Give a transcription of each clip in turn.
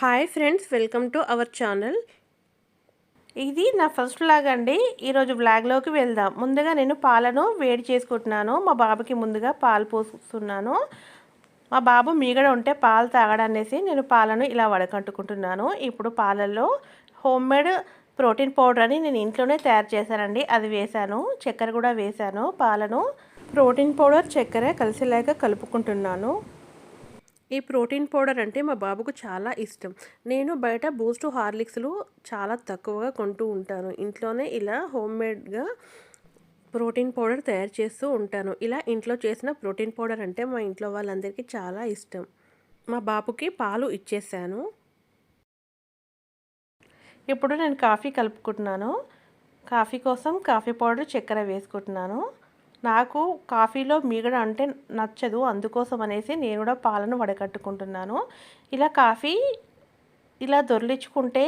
Hi friends welcome to our channel ఇది నా first blog అండి. ఈరోజు వ్లాగ్లోకి వెళ్దాం. ముందుగా నేను పాలను వేడి చేసుకుంటున్నాను. మా బాబుకి ముందుగా పాలు పోస్తున్నాను మా బాబు మీగడ ఉంటే పాలు తాగడనేసి నేను పాలను ఇలా వడకట్టుకుంటున్నాను ఇప్పుడు పాలల్లో హోమ్ మేడ్ ప్రోటీన్ పౌడర్ అని నేను ఇంట్లోనే తయారు చేశానండి. అది వేశాను. చక్కెర కూడా వేశాను. పాలను ప్రోటీన్ పౌడర్ చక్కెర కలిసేలాగా కలుపుకుంటున్నాను. ఈ ప్రోటీన్ పౌడర్ అంటే మా బాబుకు చాలా ఇష్టం. నేను బయట బూస్ట్ హార్లిక్స్లు చాలా తక్కువగా కొంటూ ఉంటాను. ఇంట్లోనే ఇలా హోమ్ మేడ్గా ప్రోటీన్ పౌడర్ తయారు చేస్తూ ఉంటాను. ఇలా ఇంట్లో చేసిన ప్రోటీన్ పౌడర్ అంటే మా ఇంట్లో వాళ్ళందరికీ చాలా ఇష్టం. మా బాబుకి పాలు ఇచ్చేసాను. ఇప్పుడు నేను కాఫీ కలుపుకుంటున్నాను. కాఫీ కోసం కాఫీ పౌడర్ చక్కెర వేసుకుంటున్నాను. నాకు కాఫీలో మీగడ అంటే నచ్చదు అందుకోసం అనేసి నేను కూడా పాలను వడకట్టుకుంటున్నాను. ఇలా కాఫీ ఇలా దొర్లించుకుంటే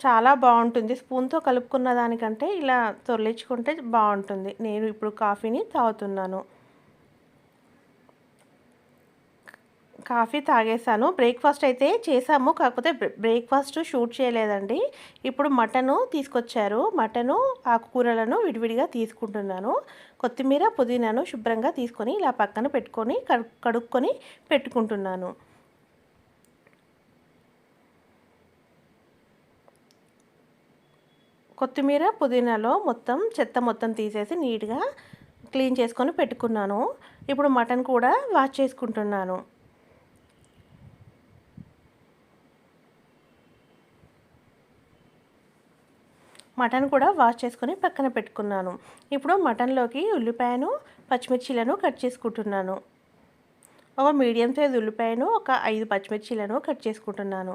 చాలా బాగుంటుంది. స్పూన్తో కలుపుకున్న దానికంటే ఇలా దొర్లించుకుంటే బాగుంటుంది. నేను ఇప్పుడు కాఫీని తాగుతున్నాను. కాఫీ తాగేసాను బ్రేక్ఫాస్ట్ అయితే చేసాము కాకపోతే బ్రేక్ఫాస్ట్ షూట్ చేయలేదండి. ఇప్పుడు మటను తీసుకొచ్చారు. మటను ఆకుకూరలను విడివిడిగా తీసుకుంటున్నాను. కొత్తిమీర పుదీనాను శుభ్రంగా తీసుకొని ఇలా పక్కన పెట్టుకొని కడుక్కొని పెట్టుకుంటున్నాను. కొత్తిమీర పుదీనాలో మొత్తం చెత్త మొత్తం తీసేసి నీట్గా క్లీన్ చేసుకొని పెట్టుకున్నాను. ఇప్పుడు మటన్ కూడా వాష్ చేసుకుంటున్నాను. మటన్ కూడా వాష్ చేసుకొని పక్కన పెట్టుకున్నాను. ఇప్పుడు మటన్లోకి ఉల్లిపాయను పచ్చిమిర్చీలను కట్ చేసుకుంటున్నాను. ఒక మీడియం సైజ్ ఉల్లిపాయను ఒక ఐదు పచ్చిమిర్చిలను కట్ చేసుకుంటున్నాను.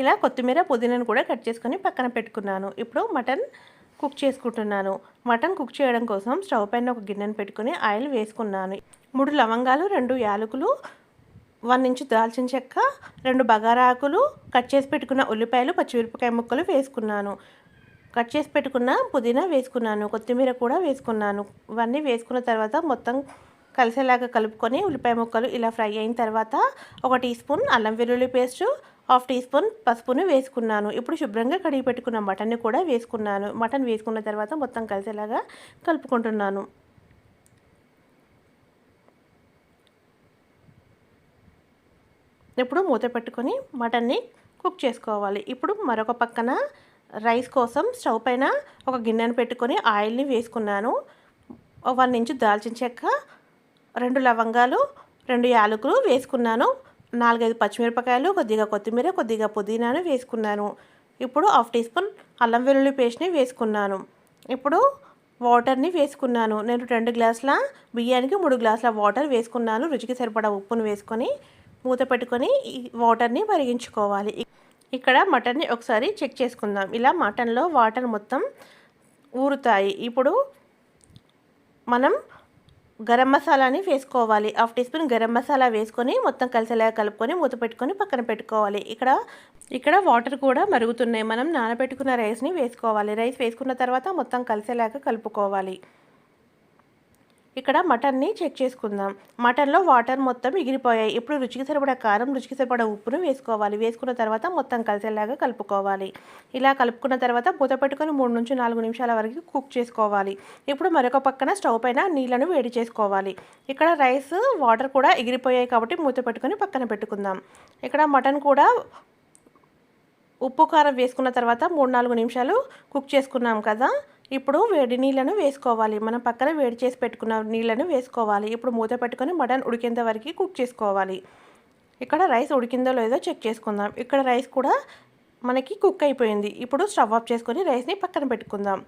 ఇలా కొత్తిమీర పుదీనాను కూడా కట్ చేసుకొని పక్కన పెట్టుకున్నాను. ఇప్పుడు మటన్ కుక్ చేసుకుంటున్నాను. మటన్ కుక్ చేయడం కోసం స్టవ్ పైన ఒక గిన్నెను పెట్టుకుని ఆయిల్ వేసుకున్నాను. మూడు లవంగాలు రెండు యాలకులు వన్ ఇంచు దాల్చిన చెక్క రెండు బగారాకులు కట్ చేసి పెట్టుకున్న ఉల్లిపాయలు పచ్చిమిరపకాయ ముక్కలు వేసుకున్నాను. కట్ చేసి పెట్టుకున్న పుదీనా వేసుకున్నాను. కొత్తిమీర కూడా వేసుకున్నాను. ఇవన్నీ వేసుకున్న తర్వాత మొత్తం కలిసేలాగా కలుపుకొని ఉల్లిపాయ ముక్కలు ఇలా ఫ్రై అయిన తర్వాత ఒక టీ స్పూన్ అల్లం వెల్లుల్లి పేస్టు హాఫ్ టీ స్పూన్ పసుపును వేసుకున్నాను. ఇప్పుడు శుభ్రంగా కడిగి పెట్టుకున్న మటన్ని కూడా వేసుకున్నాను. మటన్ వేసుకున్న తర్వాత మొత్తం కలిసేలాగా కలుపుకుంటున్నాను. ఇప్పుడు మూత పెట్టుకొని మటన్ని కుక్ చేసుకోవాలి. ఇప్పుడు మరొక పక్కన రైస్ కోసం స్టవ్ పైన ఒక గిన్నెను పెట్టుకొని ఆయిల్ని వేసుకున్నాను. వన్ ఇంచు దాల్చిన చెక్క రెండు లవంగాలు రెండు యాలకులు వేసుకున్నాను. నాలుగైదు పచ్చిమిరపకాయలు కొద్దిగా కొత్తిమీర కొద్దిగా పుదీనాను వేసుకున్నాను. ఇప్పుడు హాఫ్ టీ స్పూన్ అల్లం వెల్లుల్లి పేస్ట్ని వేసుకున్నాను. ఇప్పుడు వాటర్ని వేసుకున్నాను. నేను రెండు గ్లాసుల బియ్యానికి మూడు గ్లాసుల వాటర్ వేసుకున్నాను. రుచికి సరిపడా ఉప్పును వేసుకొని మూత పెట్టుకొని ఈ వాటర్ని మరిగించుకోవాలి. ఇక్కడ మటన్ని ఒకసారి చెక్ చేసుకుందాం. ఇలా మటన్లో వాటర్ మొత్తం ఊరుతాయి. ఇప్పుడు మనం గరం మసాలాని వేసుకోవాలి. Half teaspoon garam masala వేసుకొని మొత్తం కలిసేలాగా కలుపుకొని మూత పెట్టుకొని పక్కన పెట్టుకోవాలి. ఇక్కడ ఇక్కడ వాటర్ కూడా మరుగుతున్నాయి. మనం నానబెట్టుకున్న రైస్ని వేసుకోవాలి. రైస్ వేసుకున్న తర్వాత మొత్తం కలిసేలాగా కలుపుకోవాలి. ఇక్కడ మటన్ని చెక్ చేసుకుందాం. మటన్లో వాటర్ మొత్తం ఎగిరిపోయాయి. ఇప్పుడు రుచికి సరిపడ కారం రుచికి సరిపడ ఉప్పును వేసుకోవాలి. వేసుకున్న తర్వాత మొత్తం కలిసేలాగా కలుపుకోవాలి. ఇలా కలుపుకున్న తర్వాత మూత పెట్టుకొని మూడు నుంచి నాలుగు నిమిషాల వరకు కుక్ చేసుకోవాలి. ఇప్పుడు మరొక పక్కన స్టవ్ పైన నీళ్ళను వేడి చేసుకోవాలి. ఇక్కడ రైస్ వాటర్ కూడా ఎగిరిపోయాయి కాబట్టి మూత పెట్టుకొని పక్కన పెట్టుకుందాం. ఇక్కడ మటన్ కూడా ఉప్పు కారం వేసుకున్న తర్వాత మూడు నాలుగు నిమిషాలు కుక్ చేసుకున్నాం కదా. ఇప్పుడు వేడి నీళ్ళను వేసుకోవాలి. మనం పక్కన వేడి చేసి పెట్టుకున్న నీళ్ళను వేసుకోవాలి. ఇప్పుడు మూత పెట్టుకొని మటన్ ఉడికేంత వరకు కుక్ చేసుకోవాలి. ఇక్కడ రైస్ ఉడికిందో లేదో చెక్ చేసుకుందాం. ఇక్కడ రైస్ కూడా మనకి కుక్ అయిపోయింది. ఇప్పుడు స్టవ్ ఆఫ్ చేసుకొని రైస్ని పక్కన పెట్టుకుందాం.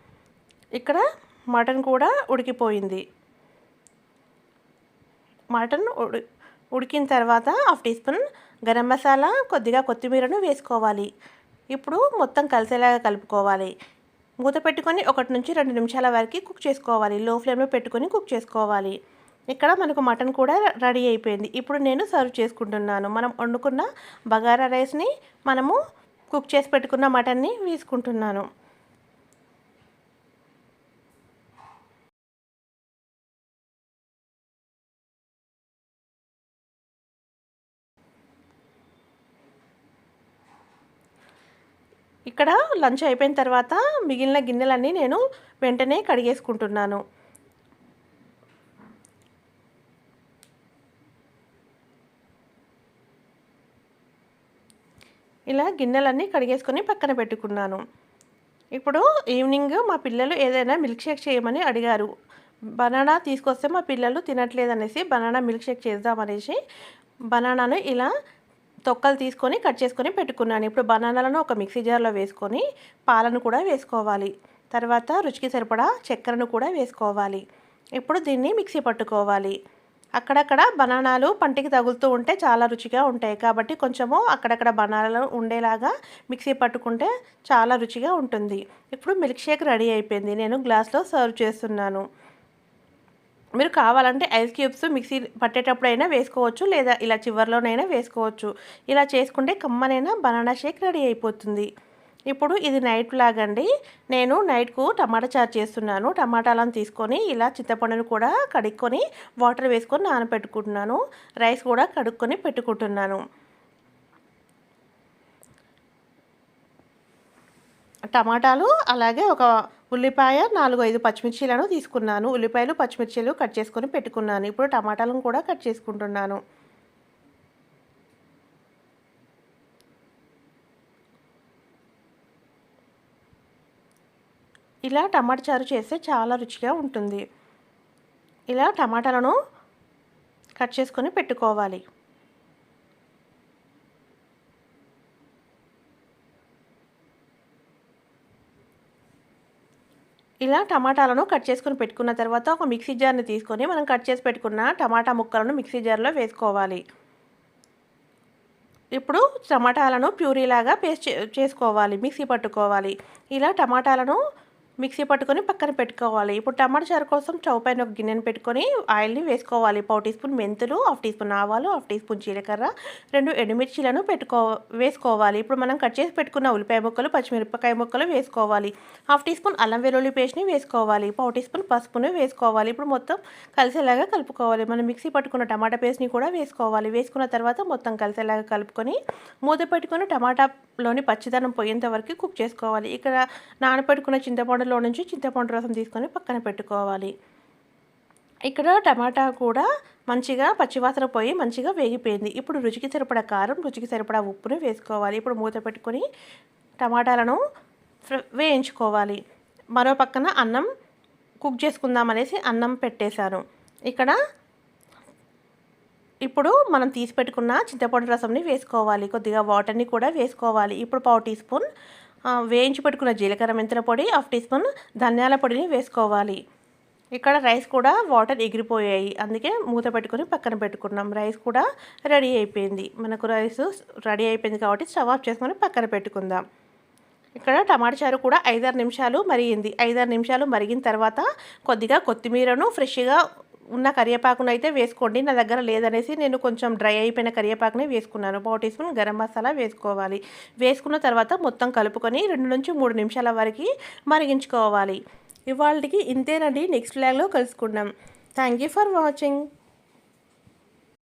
ఇక్కడ మటన్ కూడా ఉడికిపోయింది. మటన్ ఉడి ఉడికిన తర్వాత half teaspoon garam masala కొద్దిగా కొత్తిమీరను వేసుకోవాలి. ఇప్పుడు మొత్తం కలిసేలాగా కలుపుకోవాలి. మూత పెట్టుకొని ఒకటి నుంచి రెండు నిమిషాల వరకు కుక్ చేసుకోవాలి. లో ఫ్లేమ్లో పెట్టుకొని కుక్ చేసుకోవాలి. ఇక్కడ మనకు మటన్ కూడా రెడీ అయిపోయింది. ఇప్పుడు నేను సర్వ్ చేసుకుంటున్నాను. మనం వండుకున్న బగారా రైస్ని మనము కుక్ చేసి పెట్టుకున్న మటన్ని వేసుకుంటున్నాను. ఇక్కడ లంచ్ అయిపోయిన తర్వాత మిగిలిన గిన్నెలన్నీ నేను వెంటనే కడిగేసుకుంటున్నాను. ఇలా గిన్నెలన్నీ కడిగేసుకొని పక్కన పెట్టుకున్నాను. ఇప్పుడు ఈవినింగ్ మా పిల్లలు ఏదైనా మిల్క్ షేక్ చేయమని అడిగారు. బనానా తీసుకొస్తే మా పిల్లలు తినట్లేదనేసి బనానా మిల్క్ షేక్ చేద్దామనేసి బనానాను ఇలా తొక్కలు తీసుకొని కట్ చేసుకొని పెట్టుకున్నాను. ఇప్పుడు బనానాలను ఒక మిక్సీ జార్లో వేసుకొని పాలను కూడా వేసుకోవాలి. తర్వాత రుచికి సరిపడా చక్కెరను కూడా వేసుకోవాలి. ఇప్పుడు దీన్ని మిక్సీ పట్టుకోవాలి. అక్కడక్కడ బనానాలు పంటికి తగులుతూ ఉంటే చాలా రుచిగా ఉంటాయి. కాబట్టి కొంచెము అక్కడక్కడ బనానాలు ఉండేలాగా మిక్సీ పట్టుకుంటే చాలా రుచిగా ఉంటుంది. ఇప్పుడు మిల్క్ షేక్ రెడీ అయిపోయింది. నేను గ్లాస్లో సర్వ్ చేస్తున్నాను. మీరు కావాలంటే ఐస్ క్యూబ్స్ మిక్సీ పట్టేటప్పుడైనా వేసుకోవచ్చు లేదా ఇలా చివరిలోనైనా వేసుకోవచ్చు. ఇలా చేసుకుంటే కమ్మనైనా బనానా షేక్ రెడీ అయిపోతుంది. ఇప్పుడు ఇది నైట్ లాగండి. నేను నైట్కు టమాటా చారు చేస్తున్నాను. టమాటాలను తీసుకొని ఇలా చింతపండును కూడా కడుక్కొని వాటర్ వేసుకొని నానబెట్టుకుంటున్నాను రైస్ కూడా కడుక్కొని పెట్టుకుంటున్నాను. టమాటాలు అలాగే ఒక ఉల్లిపాయ నాలుగు ఐదు పచ్చిమిర్చీలను తీసుకున్నాను. ఉల్లిపాయలు పచ్చిమిర్చీలు కట్ చేసుకొని పెట్టుకున్నాను. ఇప్పుడు టమాటాలను కూడా కట్ చేసుకుంటున్నాను. ఇలా టమాటా చారు చేస్తే చాలా రుచిగా ఉంటుంది. ఇలా టమాటాలను కట్ చేసుకొని పెట్టుకోవాలి. ఇలా టమాటాలను కట్ చేసుకొని పెట్టుకున్న తర్వాత ఒక మిక్సీ జార్ని తీసుకొని మనం కట్ చేసి పెట్టుకున్న టమాటా ముక్కలను మిక్సీ జార్లో వేసుకోవాలి. ఇప్పుడు టమాటాలను ప్యూరీలాగా పేస్ట్ చేసుకోవాలి మిక్సీ పట్టుకోవాలి. ఇలా టమాటాలను మిక్సీ పట్టుకొని పక్కన పెట్టుకోవాలి. ఇప్పుడు టమాటా చారు కోసం చౌ పైన ఒక గిన్నెను పెట్టుకొని ఆయిల్ని వేసుకోవాలి. పావు టీ స్పూన్ మెంతులు హాఫ్ టీ స్పూన్ ఆవాలు హాఫ్ టీ స్పూన్ జీలకర్ర రెండు ఎండుమిర్చీలను పెట్టుకో వేసుకోవాలి. ఇప్పుడు మనం కట్ చేసి పెట్టుకున్న ఉల్లిపాయ ముక్కలు పచ్చిమిరపకాయ ముక్కలు వేసుకోవాలి. హాఫ్ టీ స్పూన్ అల్లం వెల్లుల్లి పేస్ట్ని వేసుకోవాలి. పావు టీ స్పూన్ పసుపును వేసుకోవాలి. ఇప్పుడు మొత్తం కలిసేలాగా కలుపుకోవాలి. మనం మిక్సీ పట్టుకున్న టమాటా పేస్ట్ని కూడా వేసుకోవాలి. వేసుకున్న తర్వాత మొత్తం కలిసేలాగా కలుపుకొని మూత పెట్టుకొని టమాటాలోని పచ్చిదనం పోయేంత వరకు కుక్ చేసుకోవాలి. ఇక్కడ నానపెట్టుకున్న చింతపండు చింతపండులో నుంచి చింతపండు రసం తీసుకొని పక్కన పెట్టుకోవాలి. ఇక్కడ టమాటా కూడా మంచిగా పచ్చివాసన పోయి మంచిగా వేగిపోయింది. ఇప్పుడు రుచికి సరిపడా కారం రుచికి సరిపడా ఉప్పును వేసుకోవాలి. ఇప్పుడు మూత పెట్టుకొని టమాటాలను వేయించుకోవాలి. మరో పక్కన అన్నం కుక్ చేసుకుందాం అనేసి అన్నం పెట్టేశాను. ఇక్కడ ఇప్పుడు మనం తీసి పెట్టుకున్న చింతపండు రసంని వేసుకోవాలి. కొద్దిగా వాటర్ని కూడా వేసుకోవాలి. ఇప్పుడు పావు టీ స్పూన్ వేయించి పెట్టుకున్న జీలకర్ర మెంతుల పొడి హాఫ్ టీ స్పూన్ ధనియాల పొడిని వేసుకోవాలి. ఇక్కడ రైస్ కూడా వాటర్ ఎగిరిపోయాయి. అందుకే మూత పెట్టుకొని పక్కన పెట్టుకున్నాం. రైస్ కూడా రెడీ అయిపోయింది. మనకు రైస్ రెడీ అయిపోయింది కాబట్టి స్టవ్ ఆఫ్ చేసుకొని పక్కన పెట్టుకుందాం. ఇక్కడ టమాటా చారు కూడా ఐదారు నిమిషాలు మరిగింది. ఐదారు నిమిషాలు మరిగిన తర్వాత కొద్దిగా కొత్తిమీరను ఫ్రెష్గా ఉన్న కరివేపాకును అయితే వేసుకోండి. నా దగ్గర లేదనేసి నేను కొంచెం డ్రై అయిపోయిన కరివేపాకునే వేసుకున్నాను. పావు టీ స్పూన్ గరం మసాలా వేసుకోవాలి. వేసుకున్న తర్వాత మొత్తం కలుపుకొని రెండు నుంచి మూడు నిమిషాల వరకు మరిగించుకోవాలి. ఇవాళకి ఇంతేనండి. నెక్స్ట్ ల్యాగ్లో కలుసుకుందాం. Thank you for watching